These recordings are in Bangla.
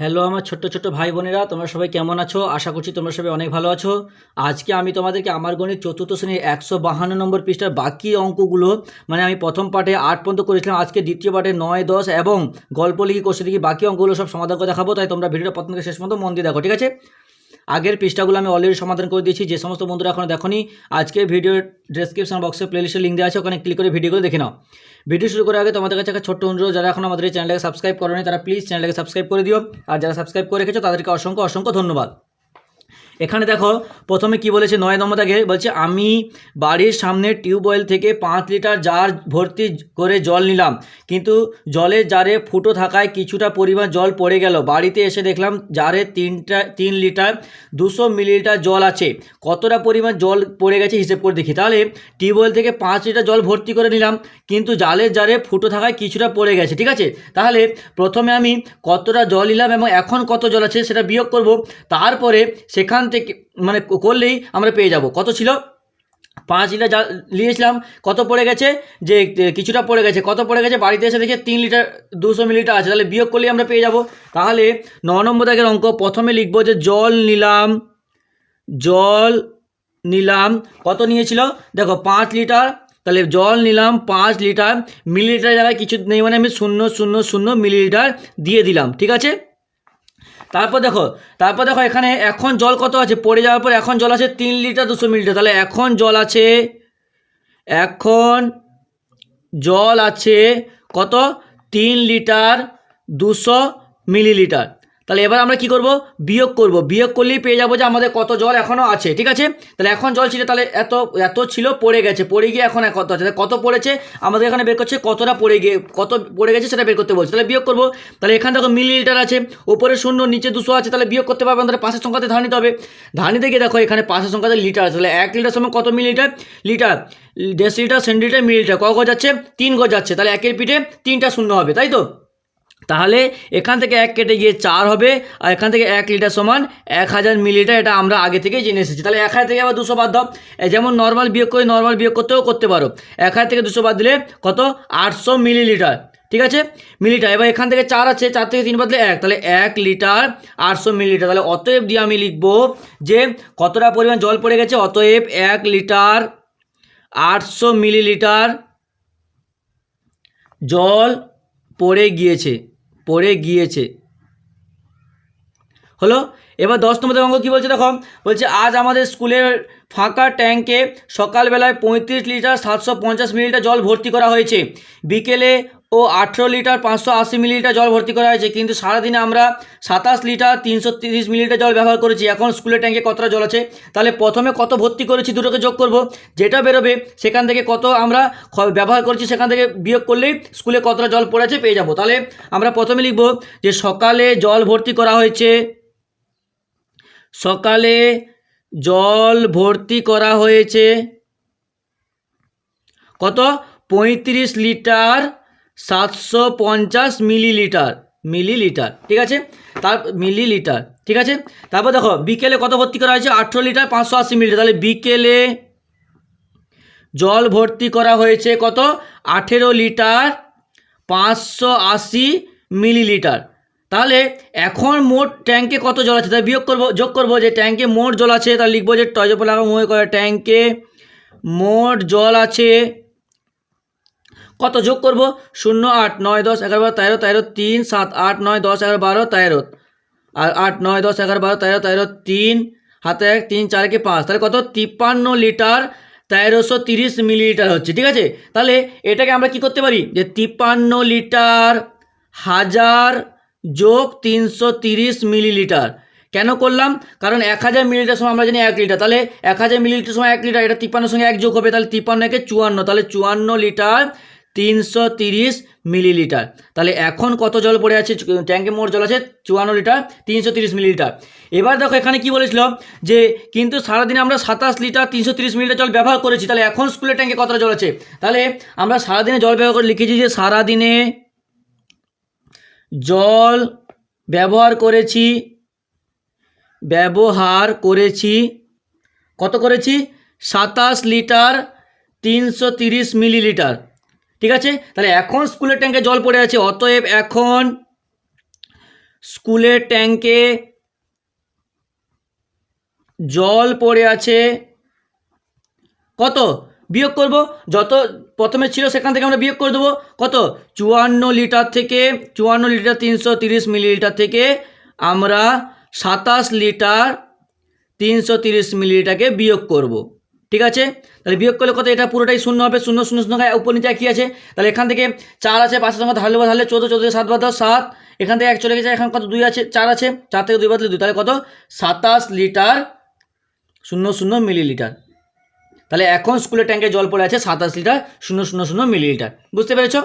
হ্যালো, আমার ছোট্ট ছোট্ট ভাই বোনেরা, তোমরা সবাই কেমন আছো? আশা করছি তোমরা সবাই অনেক ভালো আছো। আজকে আমি তোমাদেরকে আমার গণিত চতুর্থ শ্রেণির একশো বাহান্ন নম্বর পৃষ্ঠার বাকি অঙ্কগুলো মানে আমি প্রথম পাঠে আট পর্যন্ত করেছিলাম, আজকে দ্বিতীয় পাঠে নয়, দশ এবং গল্প লিখি কোশ্চেন লিখি বাকি অঙ্কগুলো সব সমাধান করে দেখাবো, তাই তোমরা ভিডিওটা প্রথম থেকে শেষ পর্যন্ত মন দিয়ে দেখো, ঠিক আছে? আগের পৃষ্ঠাগুলো আমি অলরেডি সমাধান করে দিয়েছি, যে সমস্ত বন্ধুরা এখনও দেখনি, আজকে ভিডিও ডেসক্রিপশন বক্সে প্লেলিস্টের লিঙ্ক দেওয়া আছে, ওখানে ক্লিক করে ভিডিওগুলো দেখে নাও। ভিডিও শুরু করার আগে তোমাদের কাছে একটা ছোট্ট অনুরোধ, যারা এখন আমাদের চ্যানেলটাকে সাবস্ক্রাইব করেনি, তারা প্লিজ চ্যানেলটাকে সাবস্ক্রাইব করে দিও। আর যারা সাবস্ক্রাইব করে রেখেছো, তাদেরকে অসংখ্য অসংখ্য ধন্যবাদ। এখানে দেখো, প্রথমে কি বলেছে, নয় নম্বর দাগে বলছে, আমি বাড়ির সামনে টিউবওয়েল থেকে পাঁচ লিটার জার ভর্তি করে জল নিলাম, কিন্তু জলের জারে ফুটো থাকায় কিছুটা পরিমাণ জল পড়ে গেল। বাড়িতে এসে দেখলাম, জারে তিনটা, তিন লিটার দুশো মিলিলিটার জল আছে। কতটা পরিমাণ জল পড়ে গেছে হিসেব করে দেখি। তাহলে টিউবওয়েল থেকে পাঁচ লিটার জল ভর্তি করে নিলাম, কিন্তু জালের জারে ফুটো থাকায় কিছুটা পড়ে গেছে, ঠিক আছে? তাহলে প্রথমে আমি কতটা জল নিলাম এবং এখন কত জল আছে সেটা বিয়োগ করব। তারপরে সেখান থেকে মানে করলেই আমরা পেয়ে যাব। কত ছিল? পাঁচ লিটার জল নিয়েছিলাম কত পড়ে গেছে? যে কিছুটা পড়ে গেছে। কত পড়ে গেছে? বাড়িতে এসে দেখে তিন লিটার দুশো মিলিলিটার আছে। তাহলে বিয়োগ করলেই আমরা পেয়ে যাব। তাহলে ন নম্বর দাগের অঙ্ক, প্রথমে লিখব যে জল নিলাম জল নিলাম, কত নিয়েছিল? দেখো, পাঁচ লিটার, তাহলে জল নিলাম পাঁচ লিটার মিলিলিটার জায়গায় কিছু নেই মানে আমি শূন্য শূন্য শূন্য মিলিলিটার দিয়ে দিলাম। ঠিক আছে? তারপর দেখো তারপর দেখো এখানে এখন জল কত আছে? পড়ে যাওয়ার পর এখন জল আছে তিন লিটার দুশো মিলিটার তাহলে এখন জল আছে, এখন জল আছে কত? তিন লিটার দুশো মিলিলিটার। তাহলে এবার আমরা কি করব? বিয়োগ করব। বিয়োগ করলেই পেয়ে যাব যে আমাদের কত জল এখনও আছে, ঠিক আছে? তাহলে এখন জল ছিল, তাহলে এত এত ছিল, পড়ে গেছে। পড়ে গিয়ে এখন কত আছে? কত পড়েছে? আমাদের এখানে বের করছে কতটা পড়ে গিয়ে, কত পড়ে গেছে সেটা বের করতে বলছে। তাহলে বিয়োগ করব। তাহলে এখানে দেখো মিলিলিটার আছে উপরে শূন্য, নিচে দুশো আছে, তাহলে বিয়োগ করতে পারবেন তাহলে পাশের সংখ্যাতে ধার নিতে হবে। ধার নিতে গিয়ে দেখো এখানে পাশের সংখ্যাতে লিটার আছে। তাহলে এক লিটার সময় কত millilitre? Litre. Decilitre centilitre millilitre ক গজ যাচ্ছে তিন গজ যাচ্ছে তাহলে একের পিঠে তিনটা শূন্য হবে, তাই তো? তাহলে এখান থেকে এক কেটে গিয়ে চার হবে, আর এখান থেকে এক লিটার সমান এক হাজার মিলিলিটার, এটা আমরা আগে থেকেই জেনে এসেছি। তাহলে এক হাজার থেকে আবার দুশো বাদ দাও। যেমন নর্মাল বিয়োগ করে নর্মাল বিয়োগ করতেও করতে পারো। এক হাজার থেকে দুশো বাদ দিলে কত? আটশো মিলিলিটার। ঠিক আছে? মিলিটার। এবার এখান থেকে চার আছে, চার থেকে তিন বাদলে এক। তাহলে এক লিটার আটশো মিলিলিটার। তাহলে অতএব দিয়ে আমি লিখব যে কতটা পরিমাণ জল পড়ে গেছে, অতএব এক লিটার আটশো মিলিলিটার জল পড়ে গিয়েছে পড়ে গিয়েছে। হলো? এবার দশ নম্বর অঙ্ক কী বলছে দেখো? বলছে, আজ আমাদের স্কুলের ফাঁকা ট্যাঙ্কে সকালবেলায় পঁয়ত্রিশ লিটার সাতশো পঞ্চাশ মিলিলিটার জল ভর্তি করা হয়েছে। বিকেলে ও আঠেরো লিটার পাঁচশো আশি মিলিলিটার জল ভর্তি করা হয়েছে। কিন্তু সারাদিনে আমরা সাতাশ লিটার তিনশো তিরিশ মিলিলিটার জল ব্যবহার করেছি। এখন স্কুলের ট্যাঙ্কে কতটা জল আছে? তাহলে প্রথমে কত ভর্তি করেছি দুটোকে যোগ করব। যেটা বেরোবে, সেখান থেকে কত আমরা ব্যবহার করেছি, সেখান থেকে বিয়োগ করলেই স্কুলে কতটা জল পড়েছে পেয়ে যাব। তাহলে আমরা প্রথমে লিখব যে সকালে জল ভর্তি করা হয়েছে। সকালে জল ভর্তি করা হয়েছে কত? পঁয়ত্রিশ লিটার সাতশো পঞ্চাশ মিলিলিটার মিলিলিটার, ঠিক আছে? তার, মিলিলিটার, ঠিক আছে? তারপর দেখো, বিকেলে কত ভর্তি করা হয়েছে? আঠেরো লিটার, পাঁচশো আশি মিলিলিটার। তাহলে বিকেলে জল ভর্তি করা হয়েছে কত? আঠেরো লিটার, পাঁচশো আশি মিলিলিটার। তাহলে এখন মোট ট্যাঙ্কে কত জল আছে? তাই বিয়োগ করব, যোগ করব যে ট্যাঙ্কে মোট জল আছে, তাহলে লিখব যে টয়জপলা মনে করে ট্যাঙ্কে মোট জল আছে কত যোগ করব? শূন্য আট, নয়, দশ, এগারো, বারো, তেরো তেরো, তিন, সাত, আট, নয়, দশ, এগারো, বারো, তেরো। আর আট, নয়, দশ, এগারো, বারো, তেরো তেরো, তিন, হাতে এক, তিন চারকে পাঁচ। তাহলে কত? তিপ্পান্ন লিটার তেরোশো তিরিশ মিলিলিটার হচ্ছে, ঠিক আছে? তাহলে এটাকে আমরা কি করতে পারি? যে তিপ্পান্ন লিটার হাজার যোগ তিনশো তিরিশ মিলিলিটার। কেন করলাম? কারণ এক হাজার মিলিলিটার সময় আমরা জানি এক লিটার। তাহলে এক হাজার মিলিলিটার সময় এক লিটার, এটা তিপ্পান্নর সঙ্গে এক যোগ হবে, তাহলে তিপ্পান্ন একে চুয়ান্ন। তাহলে চুয়ান্ন লিটার তিনশো তিরিশ মিলিলিটার। তাহলে এখন কত জল পড়ে আছে? ট্যাঙ্কে মোট জল আছে চুয়ান্ন লিটার, তিনশো তিরিশ মিলিলিটার। এবার দেখো এখানে কি বলেছিল যে, কিন্তু সারাদিনে আমরা সাতাশ লিটার, তিনশো তিরিশ মিলিলিটার জল ব্যবহার করেছি। তাহলে এখন স্কুলের ট্যাঙ্কে কতটা জল আছে? তাহলে আমরা সারাদিনে জল ব্যবহার করে লিখেছি যে, সারাদিনে জল ব্যবহার করেছি ব্যবহার করেছি, কত করেছি? সাতাশ লিটার, তিনশো তিরিশ মিলিলিটার। ঠিক আছে? তাহলে এখন স্কুলের ট্যাঙ্কে জল পড়ে আছে, অতএব এখন স্কুলের ট্যাঙ্কে জল পড়ে আছে কত? বিয়োগ করব, যত প্রথমে ছিল সেখান থেকে আমরা বিয়োগ করে দেবো কত? চুয়ান্ন লিটার থেকে, চুয়ান্ন লিটার তিনশো তিরিশ মিলিলিটার থেকে আমরা সাতাশ লিটার তিনশো তিরিশ মিলিলিটারকে বিয়োগ করব। ঠিক আছে? তাহলে বিয়োগ করলে কত? এটা পুরোটাই শূন্য হবে। শূন্য শূন্য শূন্য হয়, উপর নিচে একই আছে। তাহলে এখান থেকে চার আছে পাঁচের সংখ্যা ধারলে বা ধারলে চোদ্দ চোদ্দ সাত বাদ দশ সাত। এখান থেকে এক চলে গেছে এখন কত? দুই আছে চার আছে। চার থেকে দুই বাদলে দুই। তাহলে কত? সাতাশ লিটার শূন্য শূন্য মিলিলিটার। তাহলে এখন স্কুলের ট্যাঙ্কে জল পড়ে আছে সাতাশ লিটার শূন্য শূন্য শূন্য মিলিলিটার। বুঝতে পেরেছ?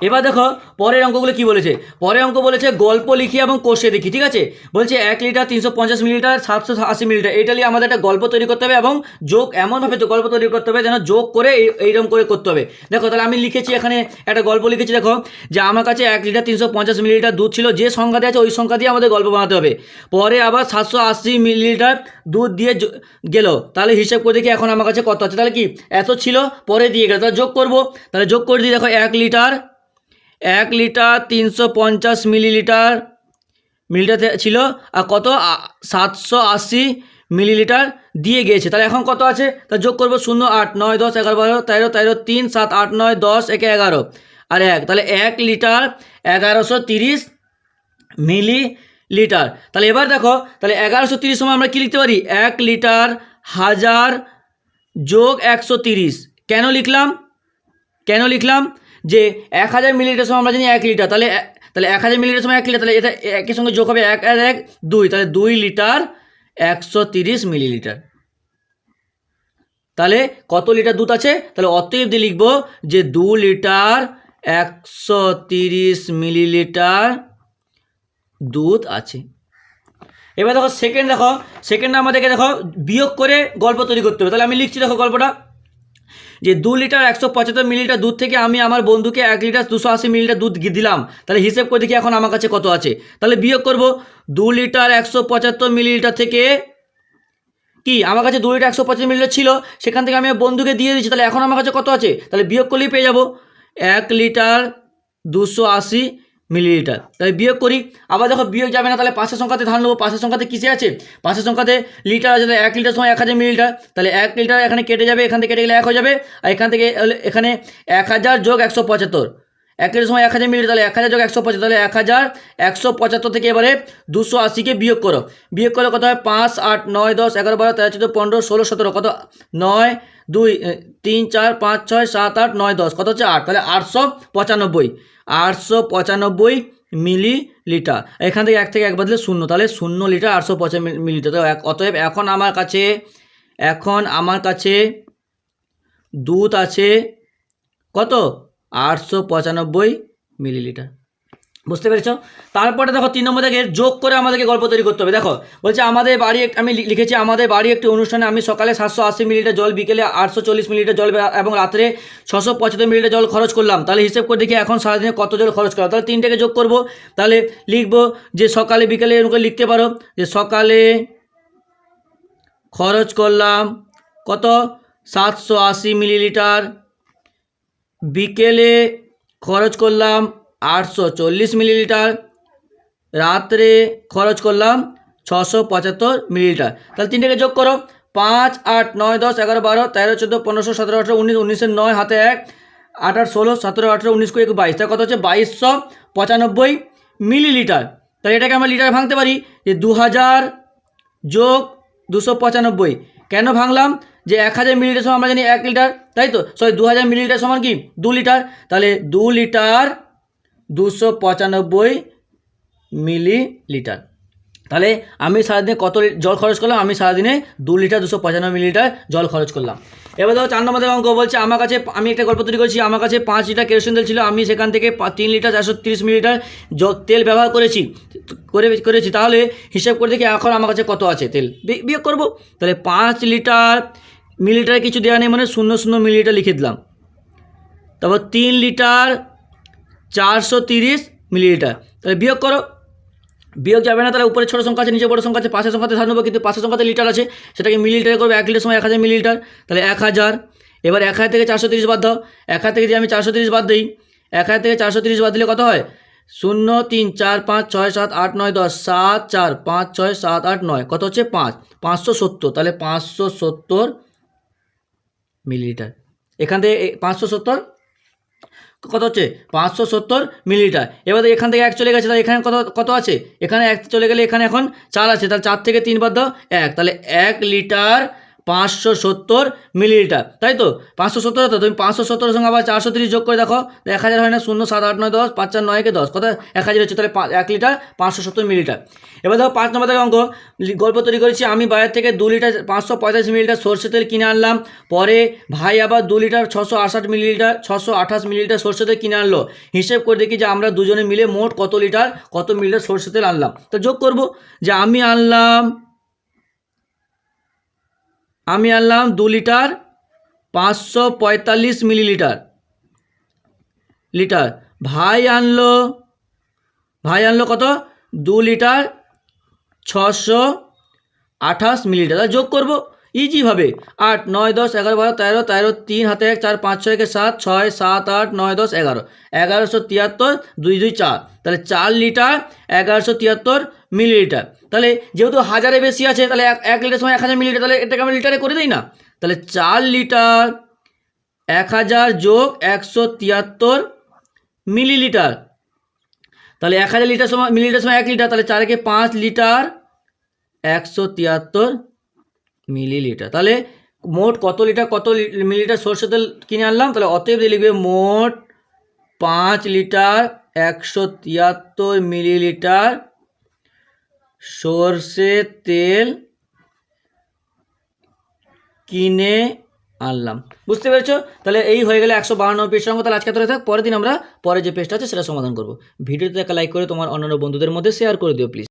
এবার দেখো, পরের অঙ্কগুলো কি বলেছে? পরের অঙ্ক বলেছে গল্প লিখি এবং কোষে দেখি, ঠিক আছে? বলছে এক লিটার তিনশো পঞ্চাশ মিলিলিটার, সাতশো আশি মিলিলিটার, এটা নিয়ে আমাদের একটা গল্প তৈরি করতে হবে এবং যোগ, এমনভাবে গল্প তৈরি করতে হবে যেন যোগ করে এই- এইরকম করে করতে হবে। দেখো, তাহলে আমি লিখেছি এখানে একটা গল্প লিখেছি, দেখো, যে আমার কাছে এক লিটার তিনশো পঞ্চাশ মিলিলিটার দুধ ছিল, যে সংখ্যা দিয়ে আছে ওই সংখ্যা দিয়ে আমাদের গল্প বানাতে হবে। পরে আবার সাতশো আশি মিলিলিটার দুধ দিয়ে গেল, তাহলে হিসেব করে দেখি এখন আমার কাছে কত আছে। তাহলে কি, এত ছিল, পরে দিয়ে গেল, তাহলে যোগ করব। তাহলে যোগ করে দিই দেখো, এক লিটার এক লিটার তিনশো পঞ্চাশ মিলিলিটার মিলিটার ছিল, আর কত? সাতশো আশি মিলিলিটার দিয়ে গিয়েছে। তাহলে এখন কত আছে? তা যোগ করব শূন্য, আট, নয়, দশ, এগারো, বারো, তেরো তেরো, তিন, সাত, আট, নয়, দশ, একে এগারো, আর এক। তাহলে এক লিটার এগারোশো তিরিশ মিলি লিটার তাহলে এবার দেখো, তাহলে এগারোশো তিরিশ সময় আমরা কী লিখতে পারি? এক লিটার হাজার যোগ একশো তিরিশ। কেন লিখলাম? কেন লিখলাম? যে এক হাজার মিলিলিটার সময় আমরা জানি এক লিটার তাহলে তাহলে এক হাজার মিলিলিটার সময় এক লিটার তাহলে এটা একের সঙ্গে যোগ হবে এক এক, দুই, তাহলে দুই লিটার একশো তিরিশ মিলিলিটার তাহলে কত লিটার দুধ আছে? তাহলে অতএব দিয়ে লিখব যে দু লিটার একশো তিরিশ মিলিলিটার দুধ আছে। এবার দেখো সেকেন্ড দেখো সেকেন্ড আমাদেরকে দেখো বিয়োগ করে গল্প তৈরি করতে হবে। তাহলে আমি লিখছি দেখো গল্পটা। যে দু লিটার একশো পঁচাত্তর মিলিলিটার দুধ থেকে আমি আমার বন্ধুকে এক লিটার দুশো আশি মিলিলিটার দুধ দিলাম। তাহলে হিসেব করে দেখি এখন আমার কাছে কত আছে। তাহলে বিয়োগ করব দু লিটার একশো পঁচাত্তর মিলিলিটার থেকে কি? আমার কাছে দু লিটার একশো পঁচাত্তর মিলিলিটার ছিল। সেখান থেকে আমি বন্ধুকে দিয়ে দিচ্ছি তাহলে এখন আমার কাছে কত আছে? তাহলে বিয়োগ করলেই পেয়ে যাব। এক লিটার দুশো আশি মিলিলিটার। তাহলে বিয়োগ করি, আবার দেখো বিয়োগ যাবে না, তাহলে পাঁচের সংখ্যাতে ধান নেব। পাঁচের সংখ্যাতে কিসে আছে? পাঁচের সংখ্যাতে লিটার আছে তাহলে এক লিটার সময় এক হাজার মিলিলিটার। তাহলে এক লিটার এখানে কেটে যাবে, এখান থেকে কেটে গেলে এক হয়ে যাবে, আর এখান থেকে এখানে এক হাজার যোগ একশো পঁচাত্তর। এক লিটার সময় এক হাজার মিলিলিটার, তাহলে এক হাজার যোগ একশো পঁচাত্তর, তাহলে এক হাজার একশো পঁচাত্তর থেকে এবারে দুশো আশিকে বিয়োগ করো। বিয়োগ করলে কত হয়? পাঁচ, আট, নয়, দশ, এগারো, বারো, তেরো, চোদ্দ, পনেরো, ষোলো, সতেরো, কত? নয় দুই তিন, চার, পাঁচ, ছয়, সাত, আট, নয়, দশ। কত হচ্ছে আট? তাহলে আটশো পঁচানব্বই। আটশো পঁচানব্বই মিলি লিটার এখান থেকে এক থেকে এক বদলে শূন্য। তাহলে শূন্য লিটার আটশো পঁচানব্বই মিলিলিটার। তো অতএব এখন আমার কাছে, এখন আমার কাছে দুধ আছে কত? আটশো পঁচানব্বই মিলিলিটার। বুঝতে পেরেছ? তারপরে দেখো তিন নম্বর থেকে যোগ করে আমাদেরকে গল্প তৈরি করতে হবে। দেখো, বলছে আমাদের বাড়ি আমি লিখেছি, আমাদের বাড়ি একটি অনুষ্ঠানে আমি সকালে সাতশো আশি মিলিলিটার জল, বিকেলে আটশো চল্লিশ মিলিলিটার জল এবং রাত্রে ছশো পঁচাত্তর মিলিলিটার জল খরচ করলাম। তাহলে হিসেব করে দেখি এখন সারাদিনে কত জল খরচ করলাম। তাহলে তিনটাকে যোগ করব। তাহলে লিখব যে সকালে, বিকেলে এরকম লিখতে পারো যে সকালে খরচ করলাম কত? সাতশো আশি মিলিলিটার। বিকেলে খরচ করলাম আটশো চল্লিশ মিলিলিটার। রাত্রে খরচ করলাম ছশো পঁচাত্তর মিলিলিটার। তাহলে তিনটাকে যোগ করো, পাঁচ, আট, নয়, দশ, এগারো, বারো, তেরো, চোদ্দ, পনেরোশো, সতেরো, আঠেরো, উনিশ উনিশের নয়, হাতে এক আট আট ষোলো, সতেরো, আঠেরো, উনিশ, কুড়ি বাইশ। তার কত হচ্ছে? বাইশশো পঁচানব্বই মিলিলিটার। তাহলে এটাকে আমরা লিটার ভাঙতে পারি যে দু হাজার যোগ দুশো পঁচানব্বই। কেন ভাঙলাম? যে এক হাজার মিলিলিটার সমান আমরা জানি এক লিটার, তাই তো? সরি দু হাজার মিলিলিটার সমান কি? দু লিটার। তাহলে দু লিটার দুশো পঁচানব্বই মিলিলিটার। তাহলে আমি সারাদিনে কত জল খরচ করলাম? আমি সারাদিনে দু লিটার, দুশো পঁচানব্বই মিলিলিটার জল খরচ করলাম। এবার দেখো চার নম্বর অঙ্ক বলছে, আমার কাছে আমি একটা গল্প তৈরি করেছি, আমার কাছে পাঁচ লিটার কেরোসিন তেল ছিল, আমি সেখান থেকে তিন লিটার, চারশো তিরিশ মিলিলিটার তেল ব্যবহার করেছি, করে করেছি। তাহলে হিসাব করে দেখি এখন আমার কাছে কত আছে তেল। বিয়োগ করব। তাহলে পাঁচ লিটার মিলিলিটারে কিছু দেওয়া নেই মানে শূন্য শূন্য মিলিলিটার লিখে দিলাম। তারপর তিন লিটার চারশো তিরিশ মিলিলিটার। তাহলে বিয়োগ করো। বিয়োগ যাবে না, তাহলে উপরে ছোটো সংখ্যা আছে নিচে বড় সংখ্যা আছে, পাশের সংখ্যাতে নেব, কিন্তু পাশের সংখ্যাতে লিটার আছে। সেটাকে মিলিলিটারে করব, এক লিটার সময় এক হাজার মিলিলিটার। তাহলে এক হাজার। এবার এক হাজার থেকে চারশো তিরিশ বাদ দাও। এক হাজার থেকে যদি আমি চারশো তিরিশ বাদ দিই, এক হাজার থেকে চারশো তিরিশ বাদ দিলে কত হয়? শূন্য, তিন, চার, পাঁচ, ছয়, সাত, আট, নয়, দশ, সাত, চার, পাঁচ, ছয়, সাত, আট, নয়। কত হচ্ছে? পাঁচ। পাঁচশো সত্তর। তাহলে পাঁচশো সত্তর মিলিলিটার। এখান থেকে পাঁচশো সত্তর কত হচ্ছে? পাঁচশো সত্তর মিলিলিটার। এবার এখান থেকে এক চলে গেছে, তাহলে এখানে কত কত আছে? এখানে এক চলে গেলে এখানে এখন চার আছে, তাহলে চার থেকে তিন বাদ দাও এক। তাহলে এক লিটার পাঁচশো সত্তর মিলিলিটার, তাই তো? পাঁচশো সত্তর তো, তুমি পাঁচশো সত্তরের সঙ্গে আবার চারশো তিরিশ যোগ করে দেখো এক হাজার হয় না শূন্য, সাত আট নয় দশ, পাঁচ চার নয়কে দশ, কত? এক হাজার হচ্ছে তাহলে এক লিটার, পাঁচশো সত্তর মিলিলিটার। এবার দেখো পাঁচ নম্বর থেকে অঙ্ক গল্প তৈরি করেছি, আমি বাইরে থেকে দু লিটার পাঁচশো পঁয়তাল্লিশ মিলিলিটার সর্ষে তেল কিনে আনলাম, পরে ভাই আবার দু লিটার ছশো আষাট মিলিলিটার, ছশো আঠাশ মিলিলিটার সর্ষে তেল কিনে আনলো। হিসেব করে দেখি যে আমরা দুজনে মিলে মোট কত লিটার, কত মিলিলিটার সর্ষে তেল আনলাম। তো যোগ করব, যে আমি আনলাম আমি আনলাম দু লিটার পাঁচশো পঁয়তাল্লিশ মিলিলিটার। লিটার। ভাই আনলো ভাই আনলো কত? দু লিটার ছশো আঠাশ মিলিলিটার। যোগ করব ইজিভাবে আট, নয়, দশ, এগারো, বারো, তেরো তেরো, তিন, হাতে এক, চার, পাঁচ, ছয় সাত ছয়, সাত, আট, নয়, দশ, এগারো। এগারোশো তিয়াত্তর, দুই দুই, চার। তাহলে চার লিটার, এগারোশো তিয়াত্তর মিলিলিটার তাহলে যেহেতু হাজারে বেশি আছে, তাহলে এক লিটার সময় এক হাজার মিলিলিটার তাহলে এটাকে আমরা লিটারে করে দিই না? তাহলে চার লিটার এক হাজার যোগ একশো তিয়াত্তর মিলিলিটার তাহলে এক হাজার লিটার সময় মিলিলিটার সময় এক লিটার, তাহলে চারকে পাঁচ লিটার একশো তিয়াত্তর মিলিলিটার তাহলে মোট কত লিটার, কত মিলিলিটার সর্ষে তেল কিনে আনলাম? তাহলে অতএব লিখবে মোট পাঁচ লিটার একশো তিয়াত্তর মিলিলিটার সর্ষে তেল কিনে আনলাম। বুঝতে পেরেছ? তাহলে এই হয়ে গেলে একশো বাহান্ন পেজ সঙ্গে তাহলে আজকে তোরা থাক। পরের দিন আমরা পরে যে পেজটা আছে সেটা সমাধান করব। ভিডিওতে একটা লাইক করে তোমার অন্যান্য বন্ধুদের মধ্যে শেয়ার করে দিও প্লিজ